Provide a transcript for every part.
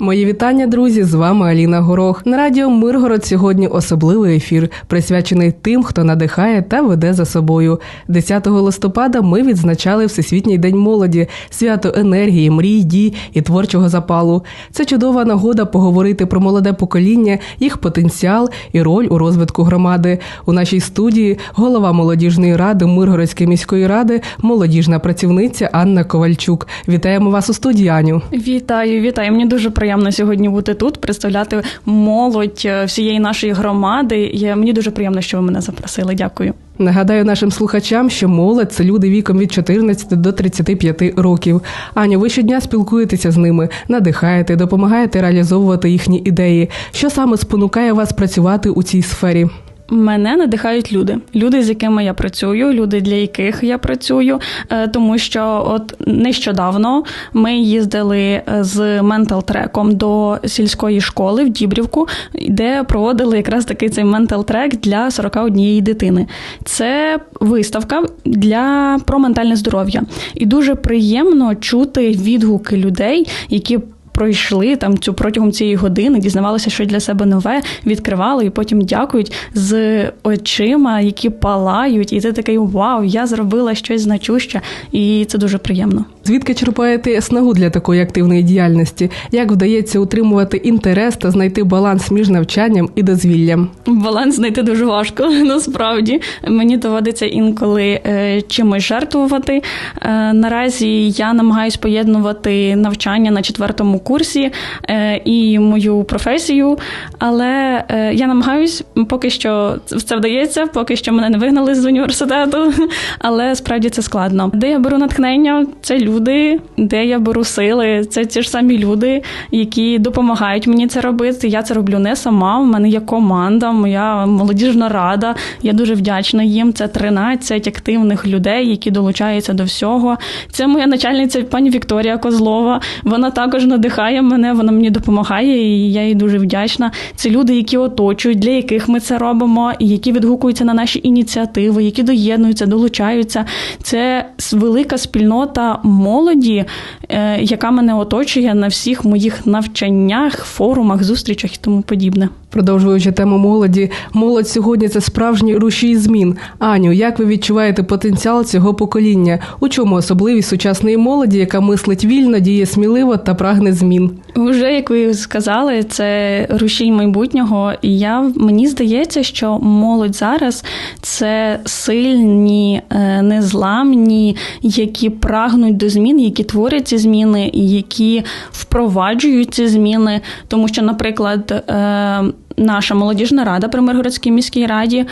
Мої вітання, друзі! З вами Аліна Горох. На радіо Миргород сьогодні особливий ефір, присвячений тим, хто надихає та веде за собою. 10 листопада ми відзначали Всесвітній день молоді, свято енергії, мрій, дій і творчого запалу. Це чудова нагода поговорити про молоде покоління, їх потенціал і роль у розвитку громади. У нашій студії голова молодіжної ради Миргородської міської ради, молодіжна працівниця Анна Ковальчук. Вітаємо вас у студії, Аню. Вітаю, вітаю. Мені дуже приємно сьогодні бути тут, представляти молодь е, всієї нашої громади. Я, мені дуже приємно, що ви мене запросили. Дякую. Нагадаю нашим слухачам, що молодь це люди віком від 14 до 35 років. Аню, ви щодня спілкуєтеся з ними, надихаєте, допомагаєте реалізовувати їхні ідеї. Що саме спонукає вас працювати у цій сфері? Мене надихають люди, люди, з якими я працюю, люди, для яких я працюю. Е, тому що, от нещодавно ми їздили е, з ментал-треком до сільської школи в Дібрівку, де проводили якраз такий цей ментал-трек для 41 дитини. Це виставка для про ментальне здоров'я, і дуже приємно чути відгуки людей, які пройшли там цю протягом цієї години, дізнавалися, що для себе нове, відкривали і потім дякують з очима, які палають, і ти такий вау, я зробила щось значуще, і це дуже приємно. Звідки черпаєте снагу для такої активної діяльності? Як вдається утримувати інтерес та знайти баланс між навчанням і дозвіллям? Баланс знайти дуже важко. Насправді мені доводиться інколи е, чимось жертвувати. Е, наразі я намагаюсь поєднувати навчання на четвертому курсі е, і мою професію, але я намагаюсь, поки що це вдається, поки що мене не вигнали з університету, але справді це складно. Де я беру натхнення, це люди, де я беру сили, це ті ж самі люди, які допомагають мені це робити. Я це роблю не сама. У мене є команда, моя молодіжна рада. Я дуже вдячна їм. Це 13 активних людей, які долучаються до всього. Це моя начальниця пані Вікторія Козлова. Вона також надихає мене, вона мені допомагає, і я їй дуже вдячна. Це люди, які оточують, для яких ми це робимо, і які відгукуються на наші ініціативи, які доєднуються, долучаються. Це велика спільнота молоді, яка мене оточує на всіх моїх навчаннях, форумах, зустрічах і тому подібне. Продовжуючи тему молоді, молодь сьогодні це справжній рушій змін. Аню, як ви відчуваєте потенціал цього покоління? У чому особливість сучасної молоді, яка мислить вільно, діє сміливо та прагне змін? Вже як ви сказали, це рушій майбутнього. І я мені здається, що молодь зараз це сильні, е, незламні, які прагнуть до змін, які творять ці зміни, і які впроваджують ці зміни, тому що, наприклад. Наша молодіжна рада при Миргородській міській раді. Е,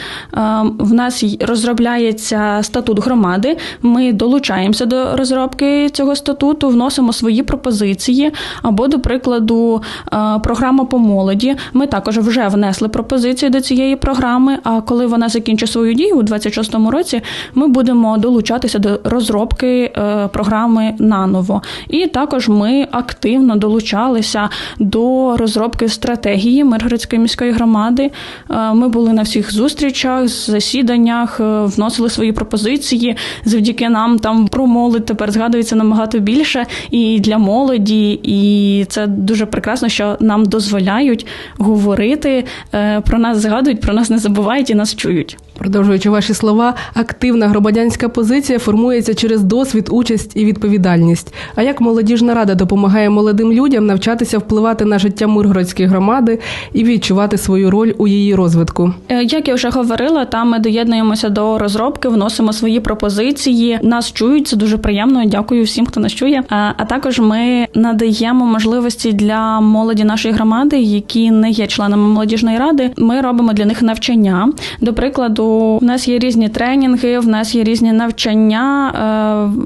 в нас розробляється статут громади. Ми долучаємося до розробки цього статуту, вносимо свої пропозиції. Або, до прикладу, е, програма по молоді. Ми також вже внесли пропозиції до цієї програми. А коли вона закінчить свою дію у 26-му році, ми будемо долучатися до розробки е, програми наново. І також ми активно долучалися до розробки стратегії Миргородської міської міської громади. Е, ми були на всіх зустрічах, засіданнях, е, вносили свої пропозиції. Завдяки нам там про молодь тепер згадується набагато більше і для молоді, і це дуже прекрасно, що нам дозволяють говорити е, про нас, згадують, про нас не забувають і нас чують. Продовжуючи ваші слова, активна громадянська позиція формується через досвід, участь і відповідальність. А як молодіжна рада допомагає молодим людям навчатися впливати на життя Миргородської громади і відчувати свою роль у її розвитку? Е, як я вже говорила, там ми доєднуємося до розробки, вносимо свої пропозиції. Нас чують це дуже приємно. Дякую всім, хто нас чує. А також ми надаємо можливості для молоді нашої громади, які не є членами молодіжної ради. Ми робимо для них навчання. До прикладу. У нас є різні тренінги, в нас є різні навчання,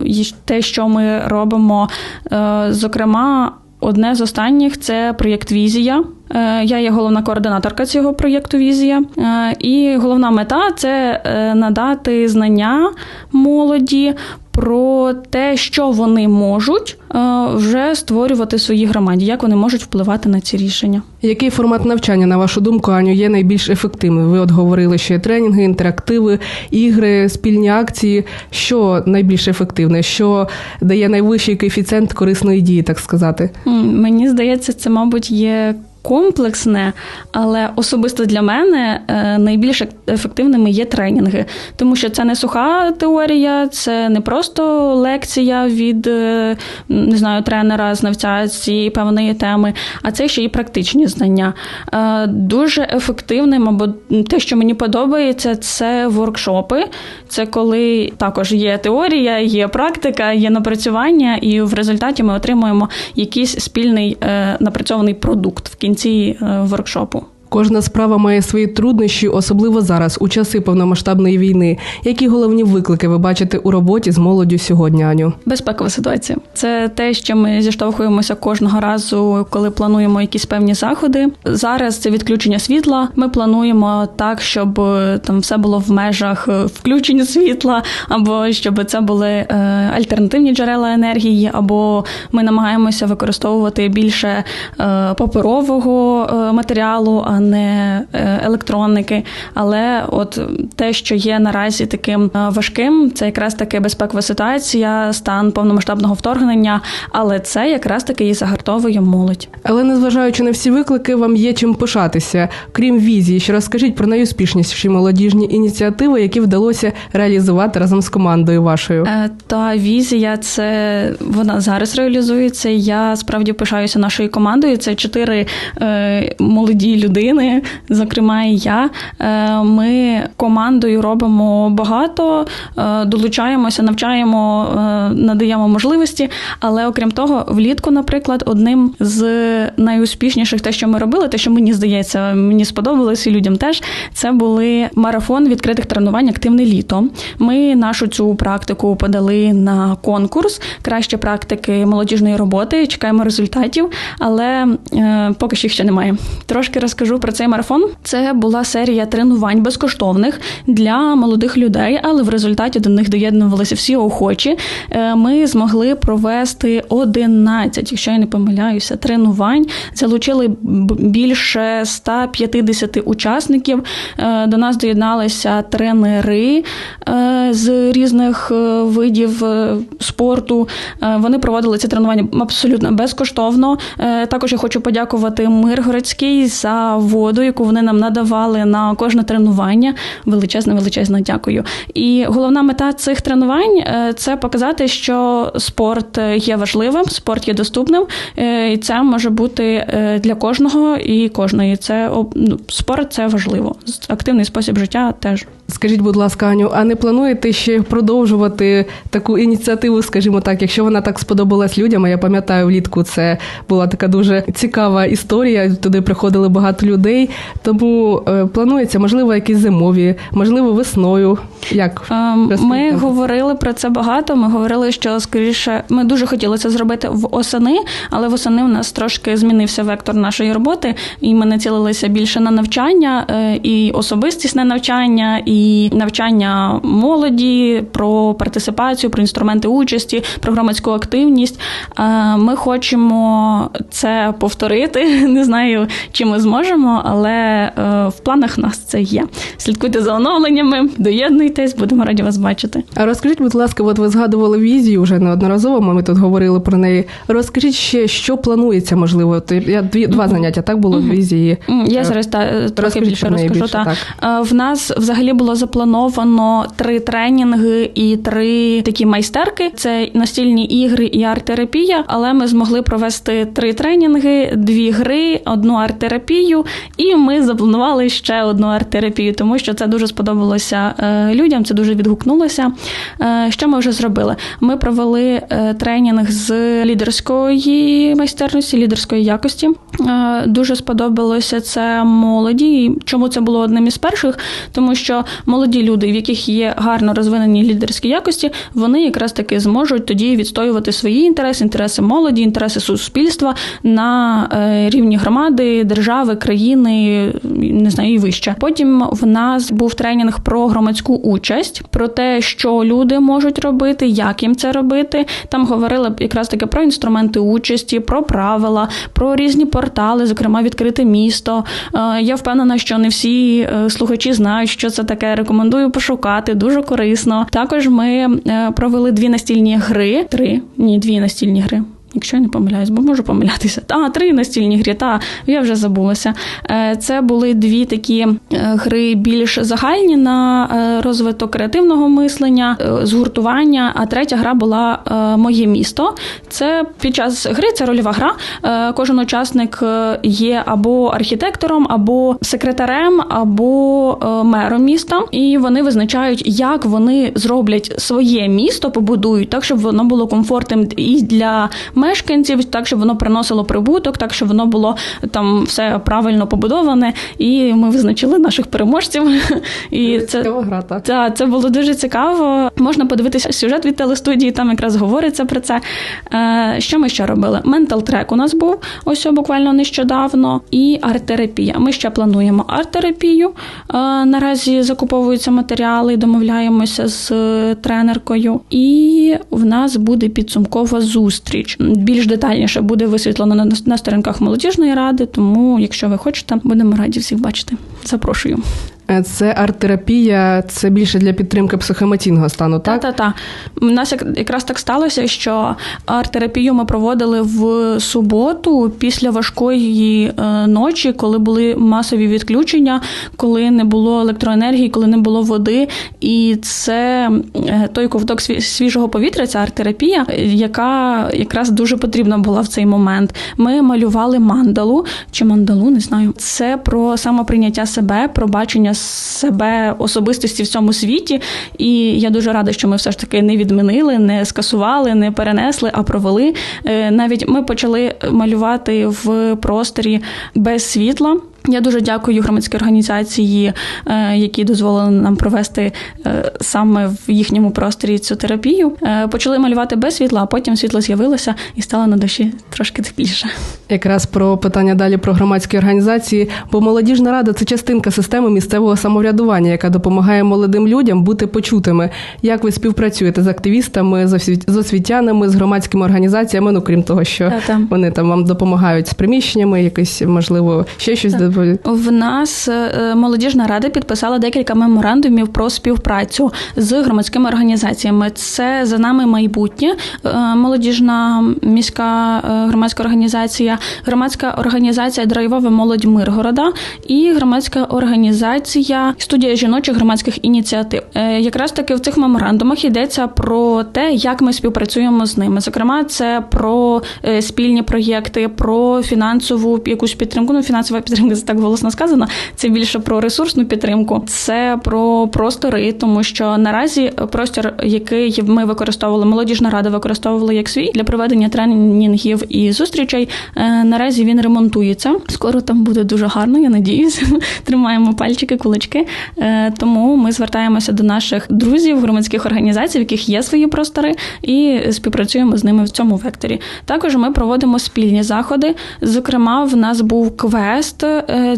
е, те, що ми робимо. Е, зокрема, одне з останніх це проєкт Візія. Е, Я є головна координаторка цього проєкту Візія. Е, І головна мета це е, надати знання молоді. Про те, що вони можуть вже створювати в своїй громаді, як вони можуть впливати на ці рішення. Який формат навчання, на вашу думку, Аню, є найбільш ефективним? Ви от говорили, що є тренінги, інтерактиви, ігри, спільні акції. Що найбільш ефективне, що дає найвищий коефіцієнт корисної дії, так сказати? Мені здається, це, мабуть, є комплексне, але особисто для мене е, найбільш ефективними є тренінги, тому що це не суха теорія, це не просто лекція від е, не знаю, тренера, знавця цієї певної теми, а це ще і практичні знання. Е, Дуже ефективним, або те, що мені подобається, це воркшопи. Це коли також є теорія, є практика, є напрацювання, і в результаті ми отримуємо якийсь спільний напрацьований продукт в кінці е, воркшопу. Кожна справа має свої труднощі, особливо зараз, у часи повномасштабної війни. Які головні виклики ви бачите у роботі з молоддю сьогодні, Аню? Безпекова ситуація це те, що ми зіштовхуємося кожного разу, коли плануємо якісь певні заходи. Зараз це відключення світла. Ми плануємо так, щоб е, там все було в межах е, включення світла, або щоб це були е, альтернативні джерела енергії, або ми намагаємося використовувати більше паперового матеріалу, а не е, електроники. Але от те, що є наразі таким е, важким, це якраз таки безпекова ситуація, стан повномасштабного вторгнення, але це якраз таки і загартовує молодь. Але незважаючи на всі виклики, вам є чим пишатися. Крім візії, що розкажіть про найуспішніші молодіжні ініціативи, які вдалося реалізувати разом з командою вашою. Е, Та візія, це вона зараз реалізується. Я справді пишаюся нашою командою. Це чотири е, молоді людини, зокрема і я. Е, ми командою робимо багато, е, долучаємося, навчаємо, е, надаємо можливості. Але окрім того, влітку, наприклад, одним з найуспішніших, те, що ми робили, те, що мені здається, мені сподобалось і людям теж. Це були марафон відкритих тренувань Активне літо. Ми нашу цю практику подали на конкурс краще практики молодіжної роботи. Чекаємо результатів, але поки що їх ще немає. Трошки розкажу про цей марафон. Це була серія тренувань безкоштовних для молодих людей, але в результаті до них доєднувалися всі охочі. Е, Ми змогли провести 11, якщо я не помиляюся, тренувань. Залучили більше 150 учасників. Е, До нас доєдналися тренери е, з різних видів спорту. Вони проводили ці тренування абсолютно безкоштовно. Також я хочу подякувати Миргородській за воду, яку вони нам надавали на кожне тренування. Величезне, величезне дякую. І головна мета цих тренувань е, це показати, що спорт є важливим, спорт є доступним, е, і це може бути е, для кожного і кожної. Це ну, спорт це важливо. Активний спосіб життя теж. Скажіть, будь ласка, Аню, а не плануєте ще продовжувати таку ініціативу, скажімо так, якщо вона так сподобалась людям? Я пам'ятаю, влітку це була така дуже цікава історія. Туди приходили багато людей. Тому е, планується, можливо, якісь зимові, можливо, весною. Як Ем, Ми говорили про це багато. Ми говорили, що скоріше ми дуже хотіли це зробити в осени, але восени в нас трошки змінився вектор нашої роботи, і ми націлилися більше на навчання е, і особистісне навчання, і навчання молоді про партисипацію, про інструменти участі, про громадську активність. Е, Ми хочемо це повторити. Не знаю, чи ми зможемо, але е, в планах нас це є. Слідкуйте за оновленнями, доєднуйтесь, будемо раді вас бачити. А розкажіть, будь ласка, от ви згадували візію вже неодноразово. Ми тут говорили про неї. Розкажіть ще, що планується, можливо. Я дві два заняття так було Мгм. візії. Я Е, зараз та, трохи більше розкажу. більше, та. В нас взагалі було заплановано три тренінги і три такі майстерки: це настільні ігри і арт-терапія. Але ми змогли провести три тренінги, дві гри, одну арт-терапію, і ми запланували ще одну арт-терапію, тому що це дуже сподобалося е, людям, це дуже відгукнулося. Е, Що ми вже зробили? Ми провели е, тренінг з лідерської майстерності, лідерської якості. Дуже сподобалося це молоді. Чому це було одним із перших? Тому що молоді люди, в яких є гарно розвинені лідерські якості, вони якраз таки зможуть тоді відстоювати свої інтереси, інтереси молоді, інтереси суспільства на е, рівні громади, держави, країни, не знаю, і вище. Потім в нас був тренінг про громадську участь, про те, що люди можуть робити, як їм це робити. Там говорили якраз таки про інструменти участі, про правила, про різні портали, зокрема відкрите місто. Е, я впевнена, що не всі е, слухачі знають, що це таке. Рекомендую пошукати, дуже корисно. Також ми е, провели дві настільні гри, три ні, дві настільні гри. Якщо я не помиляюсь, бо можу помилятися. А, три настільні грі, та я вже забулася. Е, це були дві такі е, гри більш загальні на е, розвиток креативного мислення, згуртування. А третя гра була Моє місто. Це під час гри це рольова гра. Кожен учасник є або архітектором, або секретарем, або мером міста, і вони визначають, як вони зроблять своє місто, побудують так, щоб воно було комфортним і для мешканців, так щоб воно приносило прибуток, так щоб воно було там все правильно побудоване. І ми визначили наших переможців. І це гра, так? Та, це було дуже цікаво. Можна подивитися сюжет від телестудії, там якраз говориться про це. Е, що ми ще робили? Ментал трек у нас був ось буквально нещодавно, і арт-терапія. Ми ще плануємо арт-терапію. Е, наразі закуповуються матеріали, домовляємося з тренеркою, і в нас буде підсумкова зустріч більш детальніше буде висвітлено на, на сторінках молодіжної ради. Тому, якщо ви хочете, будемо раді всіх бачити. Запрошую. Е, це арт-терапія, це більше для підтримки психоемоційного стану, так? Так, так, так. У нас якраз так сталося, що арт-терапію ми проводили в суботу після важкої е, ночі, коли були масові відключення, коли не було електроенергії, коли не було води. І це е, той ковток свіжого повітря, ця арт-терапія, яка якраз дуже потрібна була в цей момент. Ми малювали мандалу чи мандалу, не знаю. Це про самоприйняття себе, про бачення себе особистості в цьому світі. І я дуже рада, що ми все ж таки не відмінили, не скасували, не перенесли, а провели. Е, навіть ми почали малювати в просторі без світла. Я дуже дякую громадській організації, е, які дозволили нам провести е, саме в їхньому просторі цю терапію. Е, почали малювати без світла, а потім світло з'явилося і стало на душі трошки тепліше. Якраз про питання далі про громадські організації, бо молодіжна рада це частинка системи місцевого самоврядування, яка допомагає молодим людям бути почутими. Як ви співпрацюєте з активістами, з освітянами, з громадськими організаціями? Ну крім того, що вони там вам допомагають з приміщеннями, якось можливо ще щось в нас е, молодіжна рада підписала декілька меморандумів про співпрацю з громадськими організаціями. Це за нами майбутнє, е, молодіжна міська е, громадська організація, громадська організація Драйвова молодь Миргорода і громадська організація студія жіночих громадських ініціатив. Якраз таки в цих меморандумах йдеться про те, як ми співпрацюємо з ними. Зокрема, це про спільні проєкти, про фінансову якусь підтримку. Ну, фінансова підтримка так голосно сказано. Це більше про ресурсну підтримку, це про простори, тому що наразі простір, який ми використовували, молодіжна рада використовувала як свій для проведення тренінгів і зустрічей. Е, наразі він ремонтується. Скоро там буде дуже гарно. Я надіюсь. Тримаємо пальчики, кулачки. Е, тому ми звертаємося до наших друзів, громадських організацій, в яких є свої простори, і співпрацюємо з ними в цьому векторі. Також ми проводимо спільні заходи. Зокрема, в нас був квест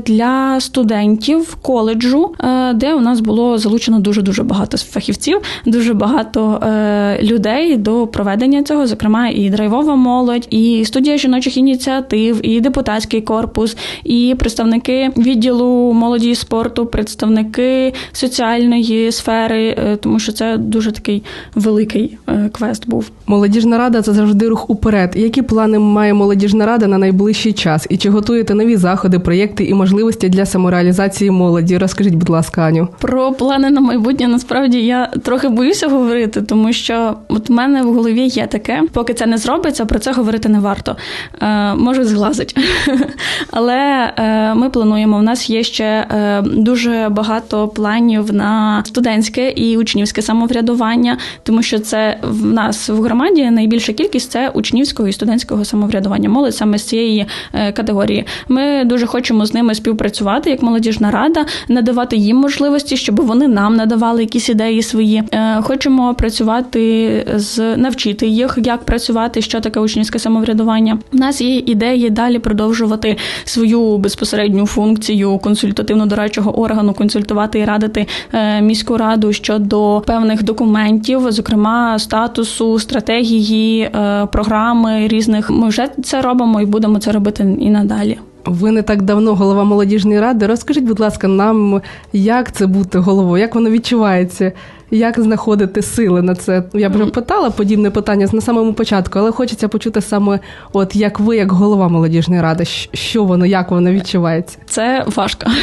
для студентів коледжу, е, де у нас було залучено дуже дуже багато фахівців, дуже багато е, людей до проведення цього, зокрема, і драйвова молодь, і студія жіночих ініціатив, і депутатський корпус, і представники відділу молоді і спорту, представники соціальної сфери, е, тому що це дуже такий великий квест був. Молодіжна рада це завжди рух уперед. Які плани має молодіжна рада на найближчий час? І чи готуєте нові заходи, проєкти і можливості для самореалізації молоді? Розкажіть, будь ласка, Аню. Про плани на майбутнє насправді я трохи боюся говорити, тому що от в мене в голові є таке, поки це не зробиться, про це говорити не варто. Е, Може, зглазить. Але е, ми плануємо. У нас є ще е, дуже багато планів на студентське і учнівське самоврядування, тому що це в нас в громаді найбільша кількість це учнівського і студентського самоврядування. Молодь саме з цієї е, категорії. Ми дуже хочемо з ними співпрацювати як молодіжна рада, надавати їм можливості, щоб вони нам надавали якісь ідеї свої. Е, хочемо працювати з навчити їх, як працювати, що таке учнівське самоврядування. У нас є ідеї далі продовжувати свою безпосередню функцію консультативно-дорадчого органу, консультувати і радити е, міську раду щодо певних документів, зокрема статусу, стратегії, е, програми різних. Ми вже це робимо і будемо це робити і надалі. Ви не так давно голова молодіжної ради. Розкажіть, будь ласка, нам як це бути головою, як воно відчувається? Як знаходити сили на це? Я вже питала подібне питання на самому початку, але хочеться почути саме, от як ви, як голова молодіжної ради, що воно, як воно відчувається? Це важко.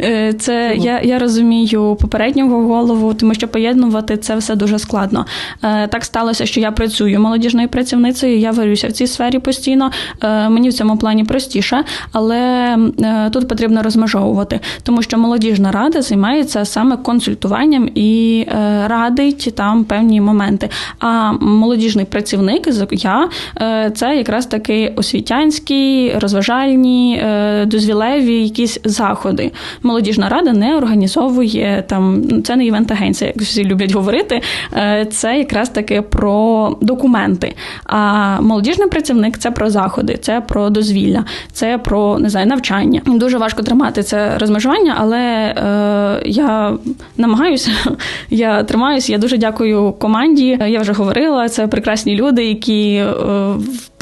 Е, це я я розумію попереднього голову, тому що поєднувати це все дуже складно. Е, так сталося, що я працюю молодіжною працівницею, я варюся в цій сфері постійно. Е, мені в цьому плані простіше, але тут потрібно розмежовувати, тому що молодіжна рада займається саме консультуванням і. Е, радить там певні моменти. А молодіжний працівник, я е, це якраз таки освітянські, розважальні, е, дозвілеві якісь заходи. Молодіжна рада не організовує там, це не івент-агенція, як всі люблять говорити. Це якраз таки про документи. А молодіжний працівник це про заходи, це про дозвілля, це про не знаю, навчання. Дуже важко тримати це розмежування, але е, я намагаюся я тримаюся. Я дуже дякую команді. Я вже говорила. Це прекрасні люди, які е,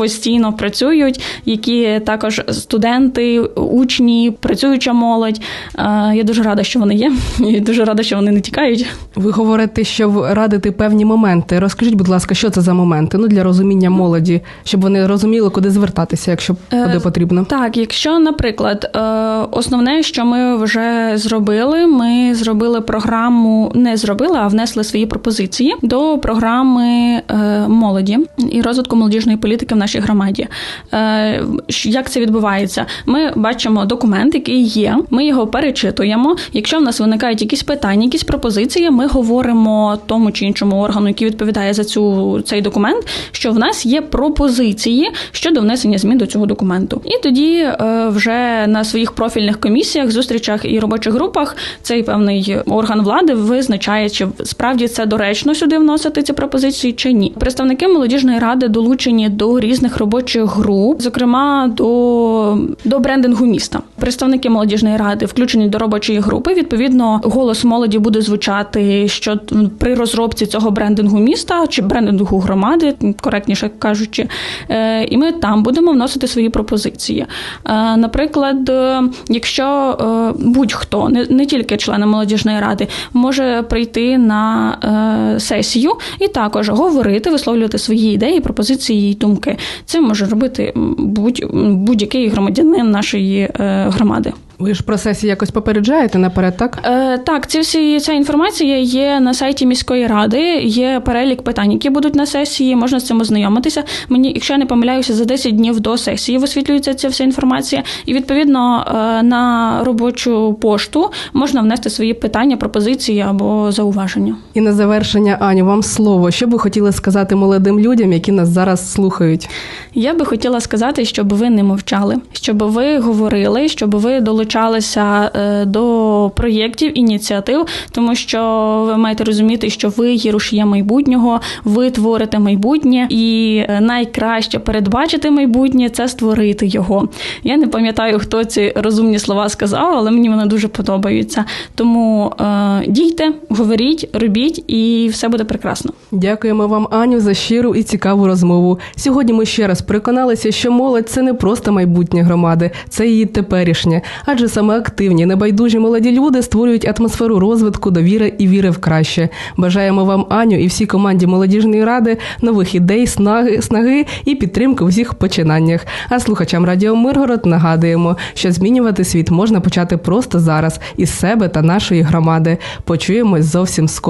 постійно працюють, які також студенти, учні, працююча молодь. Е, я дуже рада, що вони є. і Дуже рада, що вони не тікають. Ви говорите, що радити певні моменти. Розкажіть, будь ласка, що це за моменти? Ну для розуміння молоді, щоб вони розуміли, куди звертатися, якщо е, куди потрібно. Так, якщо, наприклад, основне, що ми вже зробили, ми зробили програму не зробили, а внесли свої пропозиції до програми е, молоді і розвитку молодіжної політики в нашій громаді. Е, як це відбувається? Ми бачимо документ, який є. Ми його перечитуємо. Якщо в нас виникають якісь питання, якісь пропозиції, ми говоримо тому чи іншому органу, який відповідає за цю цей документ, що в нас є пропозиції щодо внесення змін до цього документу. І тоді е, вже на своїх профільних комісіях, зустрічах і робочих групах цей певний орган влади визначає, чи справді це доречно сюди вносити ці пропозиції чи ні. Представники молодіжної ради долучені до різних робочих груп, зокрема до до брендингу міста. Представники молодіжної ради включені до робочої групи. Відповідно, голос молоді буде звучати, що при розробці цього брендингу міста чи брендингу громади, коректніше кажучи, е, і ми там будемо вносити свої пропозиції. Е, наприклад, е, якщо будь-хто не, не тільки члени молодіжної ради може прийти на сесію і також говорити, висловлювати свої ідеї, пропозиції і думки. Це може робити будь, будь-який громадянин нашої е, громади. Ви ж про сесії якось попереджаєте наперед, так? Е, Так, ці всі ця інформація є на сайті міської ради. Є перелік питань, які будуть на сесії. Можна з цим ознайомитися. Мені, якщо я не помиляюся, за 10 днів до сесії висвітлюється ця вся інформація, і відповідно е, на робочу пошту можна внести свої питання, пропозиції або зауваження. І на завершення, Аню, вам слово. Що би хотіли сказати молодим людям, які нас зараз слухають? Я би хотіла сказати, щоб ви не мовчали, щоб ви говорили, щоб ви долучилися долучалися е, до проєктів, ініціатив, тому що ви маєте розуміти, що ви є рушієм майбутнього, ви творите майбутнє, і е, найкраще передбачити майбутнє це створити його. Я не пам'ятаю, хто ці розумні слова сказав, але мені вони дуже подобаються. Тому е, дійте, говоріть, робіть, і все буде прекрасно. Дякуємо вам, Аню, за щиру і цікаву розмову. Сьогодні ми ще раз переконалися, що молодь це не просто майбутнє громади, це її теперішнє. Адже адже саме активні, небайдужі молоді люди створюють атмосферу розвитку, довіри і віри в краще. Бажаємо вам, Аню, і всій команді молодіжної ради нових ідей, снаги, снаги і підтримки в усіх починаннях. А слухачам Радіо Миргород нагадуємо, що змінювати світ можна почати просто зараз із себе та нашої громади. Почуємось зовсім скоро.